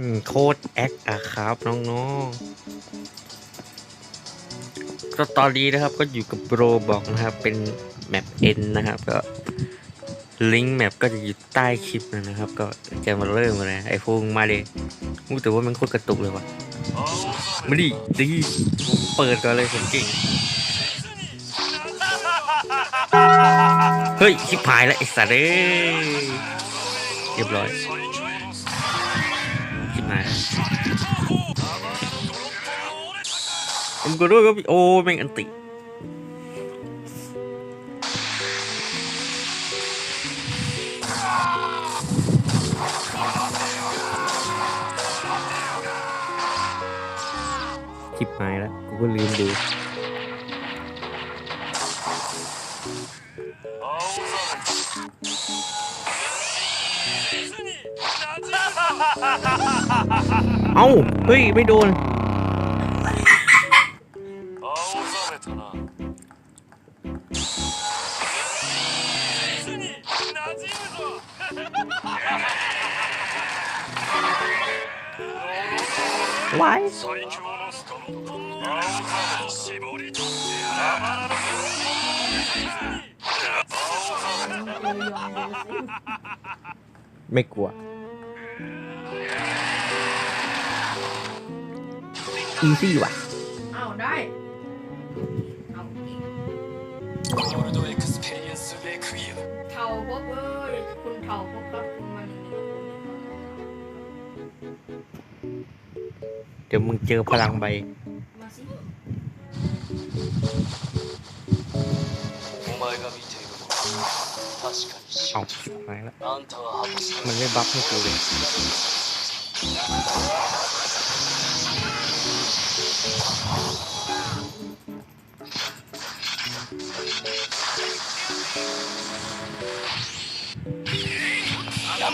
อืมโคตรแอคอะครับน้องๆก็ตอนนี้นะครับก็อยู่กับโรบอกนะครับ เป็นแมปเอ็นนะครับ ก็ลิงก์แมปก็จะอยู่ใต้คลิปนะครับ ก็จะมาเริ่มกันเลยไอ้พวกมาเลยมูแต่ว่ามันโคตรกระตุกเลยว่ะมาดิดิผมเปิดก่อนเลยผมเก่ง เฮ้ยชิบหายแล้วไอ้สัตว์เอ้ยเรียบร้อย ผมก็รู้ว่าโอ้แม่งอันติชิบหายแล้ว กูก็ลืมดู เอ้าเฮ้ย ไม่โดน ไว้ไม่กลัว อีซี่ว่ะเอาได้เอาเขาบอกว่าคุณเทาพวกครับคุณมันนี่ เดี๋ยวมึงเจอพลังใบ มาสิ お前が見ているもの確かに真 เอ้า 実 ชิบหายแล้ว あんたは果たして มันไม่บัฟให้กูเลย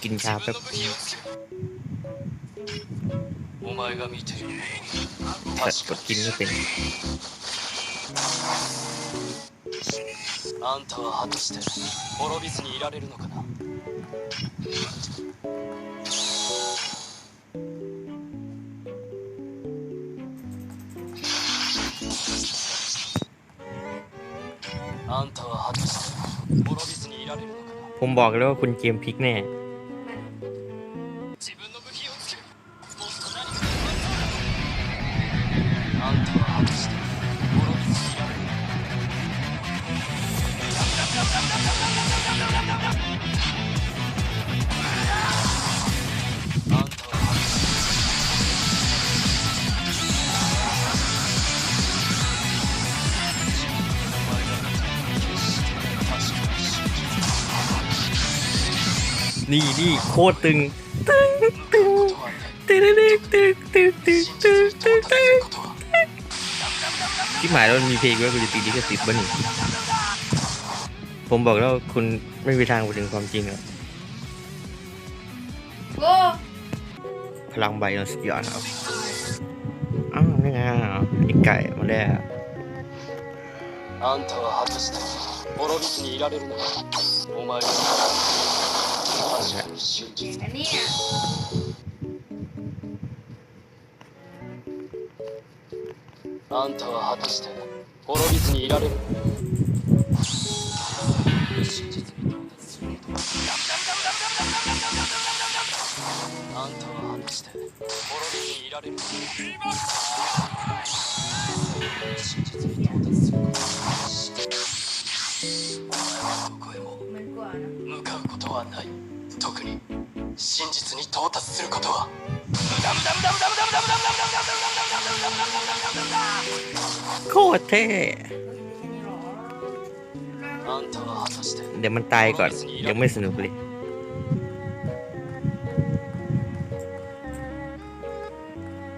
กินชาแป๊บ お前が見ているものは แต่กดกินไม่เป็น あんたは果たして滅びずにいられるのかな あんたは果たして滅びずにいられるのかな ผมบอกแล้วว่าคุณเกมพลิกแน่ นี่นี่โคตรตึง ことはない ตึงตึงตึงตึงตึงตึงตึงตึงตึง ことは ที่หมายแล้วมันมีเพลงด้วยคุณจะตีดิสติดบ้านี่ผมบอกแล้วคุณไม่มีทางไปถึงความจริงหรอก โอ้ พลังใบเราสุดยอดครับอ้าวนี่ไงไอ้ไก่มาได้ว あんたは果たして滅びずにいられるのかお前 あんたは果たして滅びずにいられる。こあんたは果たして。滅びずにいられる。向かうことはない。特に真実に到達することはโคตรเท่あんたは果たしてเดี๋ยวมันตายก่อนยังไม่สนุกเลย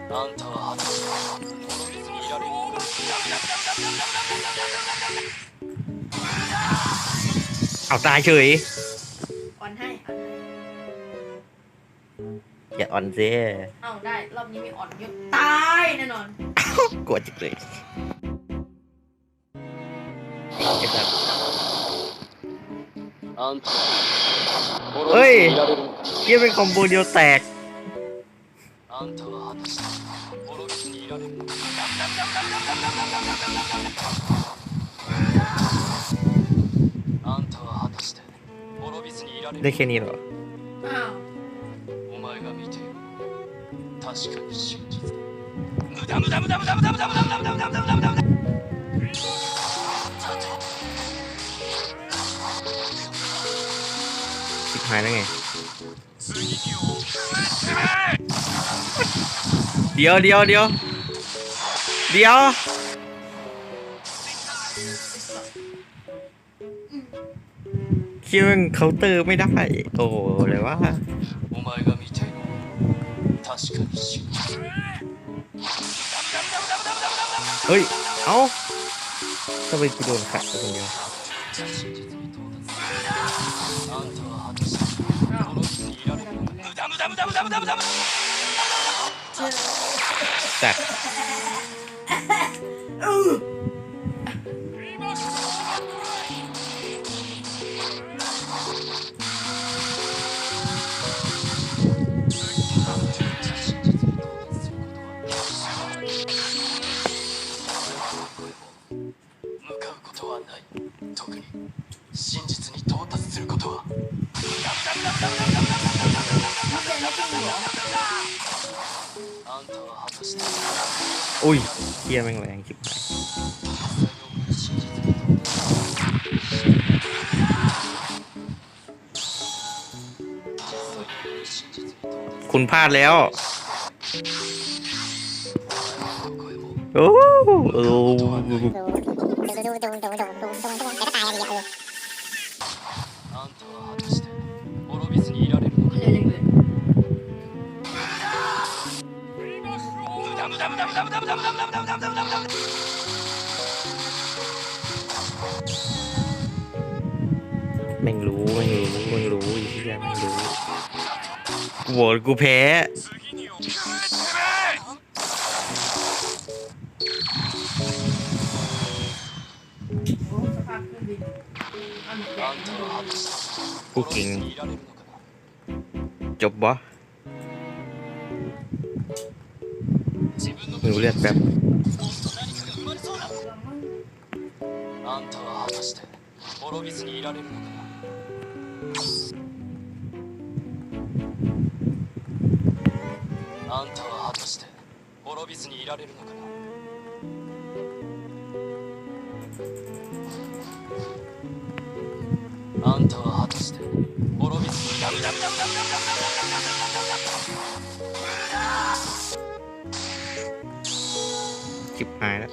あんたは果たしていられるเอาตายเฉย อย่าอ่อนเซ่เอาได้ รอบนี้มีอ่อนเยอะตายแน่นอนกลัวจังเลยไเฮ้ยเยี่ยเป็นคอมโบเดียวแตกได้แค่นี้เหรอ อ้าว 前が見ている確かに真実だ無駄無駄無駄無駄無駄無駄無駄無駄無駄無駄無駄無駄無駄無駄さて ชิบหายแล้วไง เดี๋ยวเดี๋ยวเดี๋ยวเดี๋ยวคิดว่าเคาน์เตอร์ไม่ได้ โอ้โหเลยว่า お前が見ている 確かに。死おい青？多分行くどうですかますたは果た อุ้ยเฮียแม่งแรงจิบหคุณพลาดแล้ว โอ้โห แม่งรู้แม่งรู้แม่งรู้อยู่ที่แม่งรู้กูโหวตกูแพ้กูเก่งจบบ่ 自分の หนูเลือดแป๊บ もっと何かが生まれそうだあんたは果たして滅びずにいられるのかなあんたは果たして滅びずにいられるのかなあんたは果たして滅びずにいられるのか ายแล้ว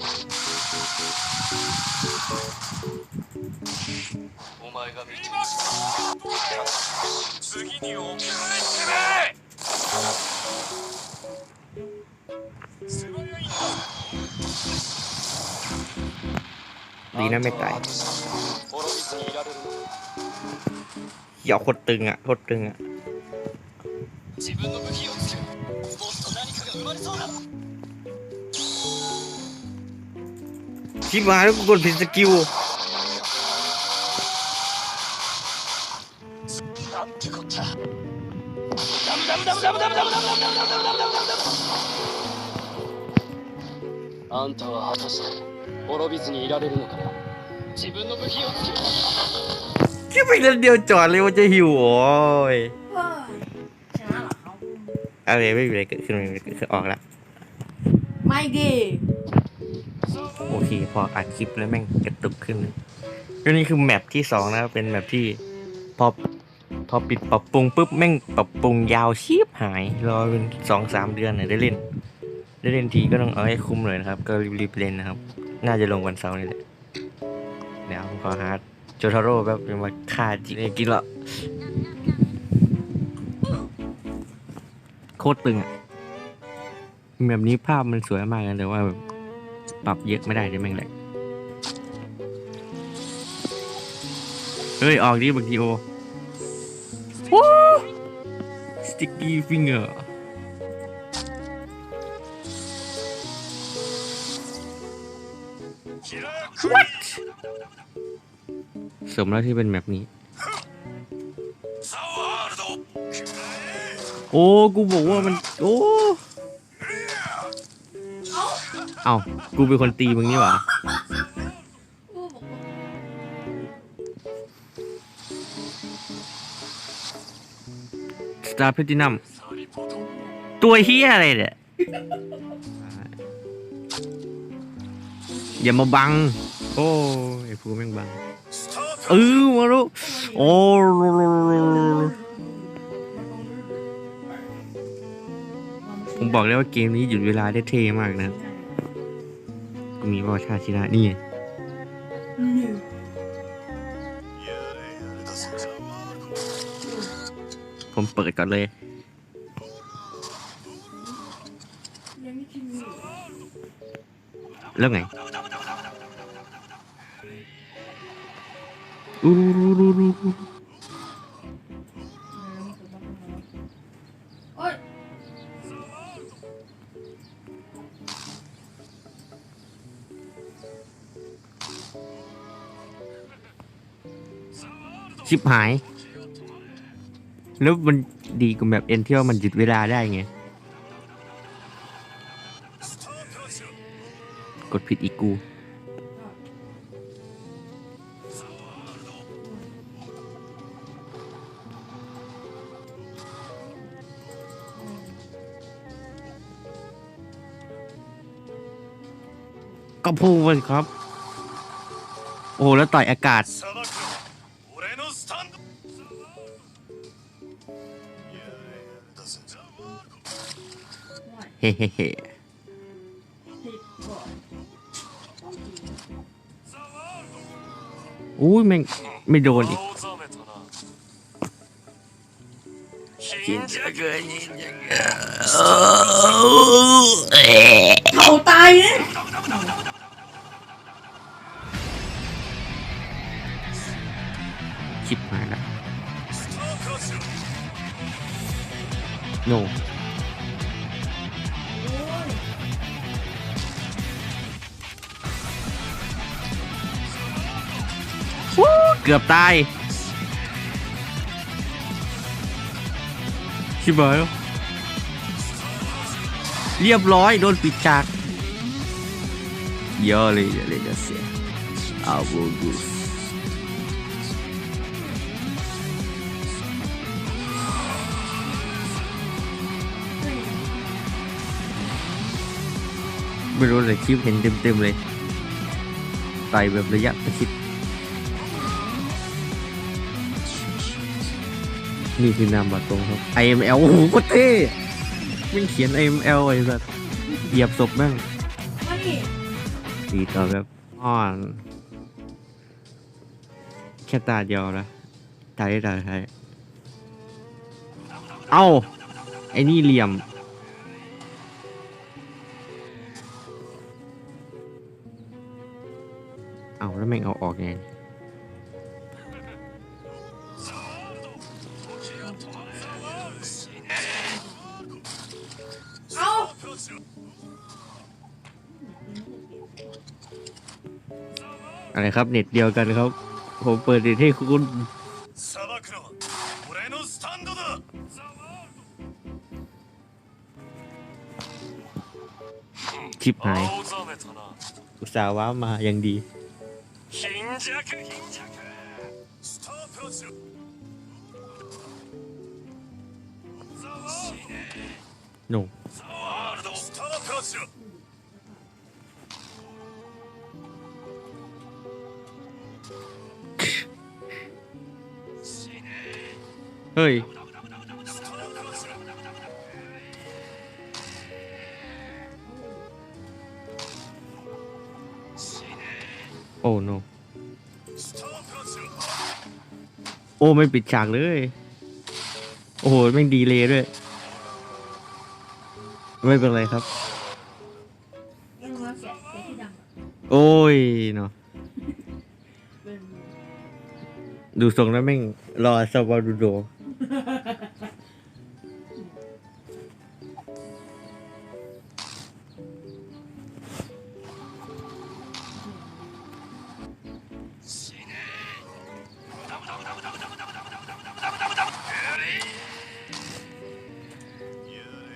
ดีนะไม่ตายเหยาะโคตรตึงอะโคตรตึงอะ ชิบหายแล้วกูกดผิดสกิลあんたは果たして滅びずにいられるのかな自分の武器をつけแค่ไปเล่นเดียวจอดเลยว่าจะหิวโอ้ยชนะเหรอเอาเลยไม่มีอะไรเกิดขึ้นไม่มีอะไรเกิดขึ้นออกละไม่ดี โอเค พออัดคลิปแล้วแม่งกระตุกขึ้นก็นี่คือแมปที่สองนะเป็นแมปที่พอพอปิดปรับปรุงปุ๊บแม่งปรับปรุงยาวชีพหายรอเป็นสองสามเดือนเนี่ยได้เล่น ได้เล่นทีก็ต้องเอาให้คุ้มเลยนะครับ ก็รีบๆเล่นนะครับ น่าจะลงวันเสาร์นี่แหละเดี๋ยวผมขอหาโจทาโร่แบบเป็นมาฆ่าจิเลยกินละโคตรตึงอะแบบนี้ภาพมันสวยมากเลยแต่ว่าแบบ ปรับเยอะไม่ได้เดี๋ยแม่งแหละเฮ้ย ออกดิบักดีโอว้าวสติ๊กกี้ฟิงเกอร์สมแล้วที่เป็นแมปนี้ โอ้ กูบอกว่ามัน โอ้ อากูเป็นคนตีมึงนี่หว่าสตาร์เพทินัมตัวเฮียอะไรเนี่ย อย่ามาบัง โอ้ยไอ้พูแม่งบัง เออมาลูโอ้ผมบอกแล้วว่าเกมนี้หยุดเวลาได้เทมากนะ ก็มีว่าชาชิระนี่ไผมเปิดก่อนเลยแล้วไงอู้ ชิบหาย แล้วมันดีกว่าแบบเอ็นเที่ยวมันหยุดเวลาได้ไง กดผิดอีกกู ก็พูดเลยครับ โอ้แล้วต่อยอากาศ เฮ้เฮ้เฮ้อุ้ยแม่งไม่โดนอีกเขาตายเนี่ย กือบตายชิบหายเรียบร้อยโดนปิดฉากเยอะเลยเยอเลยจะเสียอาโบกุสไม่รู้เลยคลิปเห็นเต็มๆเลยต่อยแบบระยะประชิด นี่คือนามบัตรตรงครับ IML โอ้โหโคตรเท่ไม่เขียน IML ไอ้สัสเหยียบศพแม่งดิดีต่อแบบอ่อนแค่ตาเดียวนะตาได้ตาใช้เอ้า ไอ้นี่เหลี่ยม เอาแล้วแม่งเอาออกไง อะไรครับเน็ตเดียวกันครับ ผมเปิดเน็ตให้คุณคลิปหายอุตส่าห์ว้ามาอย่างดีหนุ่ม ฮ้ย โอ้โนโอ้ ไม่ปิดฉากเลย โอ้โหแม่ดีเลยด้วย ไม่เป็นไรครับ โอ้ยเนาะดูทรงแล้วแม่งรอสาวาดูโด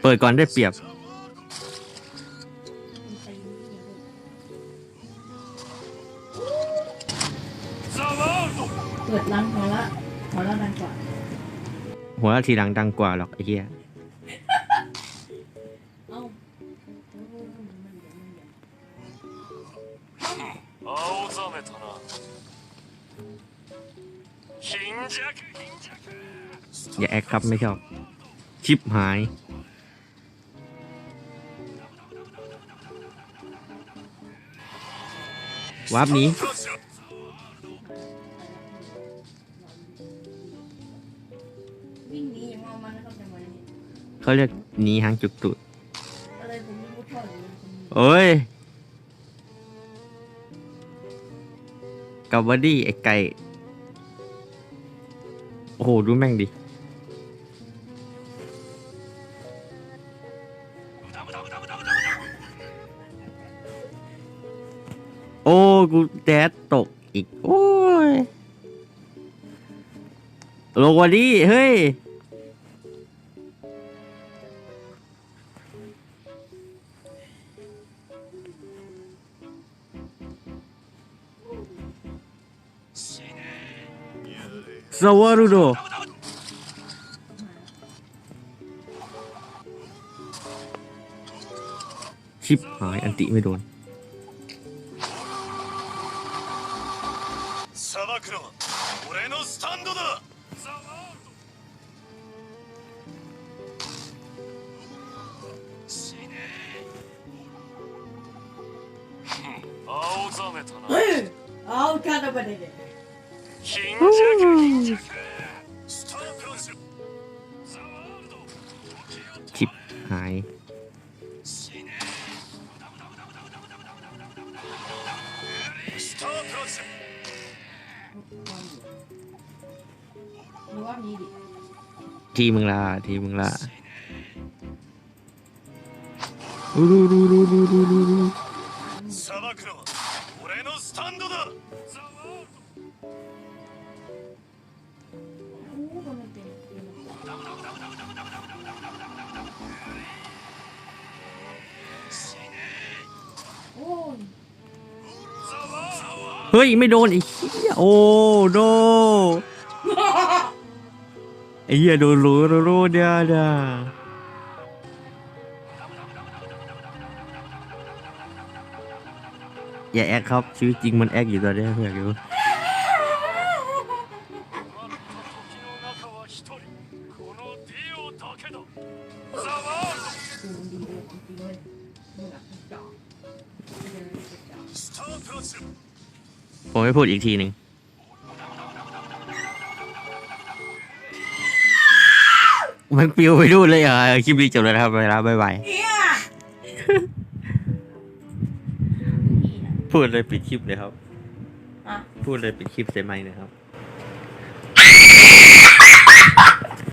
เปิดก่อนได้เปรียบ มันตีนี่เปิดรังหัวละหัวละดังกว่า หัวทีหลังดังกว่าหรอกไอ้เหี้ย เอ้าเออมันมันเดี๋ยวมันเดี๋ยว 青ざめたな貧弱貧弱 อย่าแอคครับไม่ชอบ ชิปหาย วาร์ปนี้เบนี้เขาเรียกหนีหางจุกตุดอฮ้โอ้ยกาบดี้ไอ้ไก่ โอ้โห ดูแม่งดิ โอ้กูแดดตกอีก โอ้ยลงวันนี้เฮ้ย สวารุโดชิปหาย อันติไม่โดน Zavallı. Seni. Ağzına tanı. Ağzına bana gel. Kincak, kincak. ทีมึงละทีมึงละดูดูดูดูดูดูรูเฮ้ย ไม่โดนไอ้เหี้ยโอ้โด ไอ้เหี้ยดูรู้รู้เดียเดีอย่าแอคครับชีวิตจริงมันแอคอยู่ตอนนี้เพื่อนอยู่ผมไม่พูดอีกทีหนึ่ง มันปิวไปดูนเลยเหรอคลิปนี้จบแล้วนะครับไปแล้วบ๊ายบายเนี่ยนี่นะพูดเลยปิดคลิปเลยครับอะพูดเลยปิดคลิปเสร็จไหมนะครับ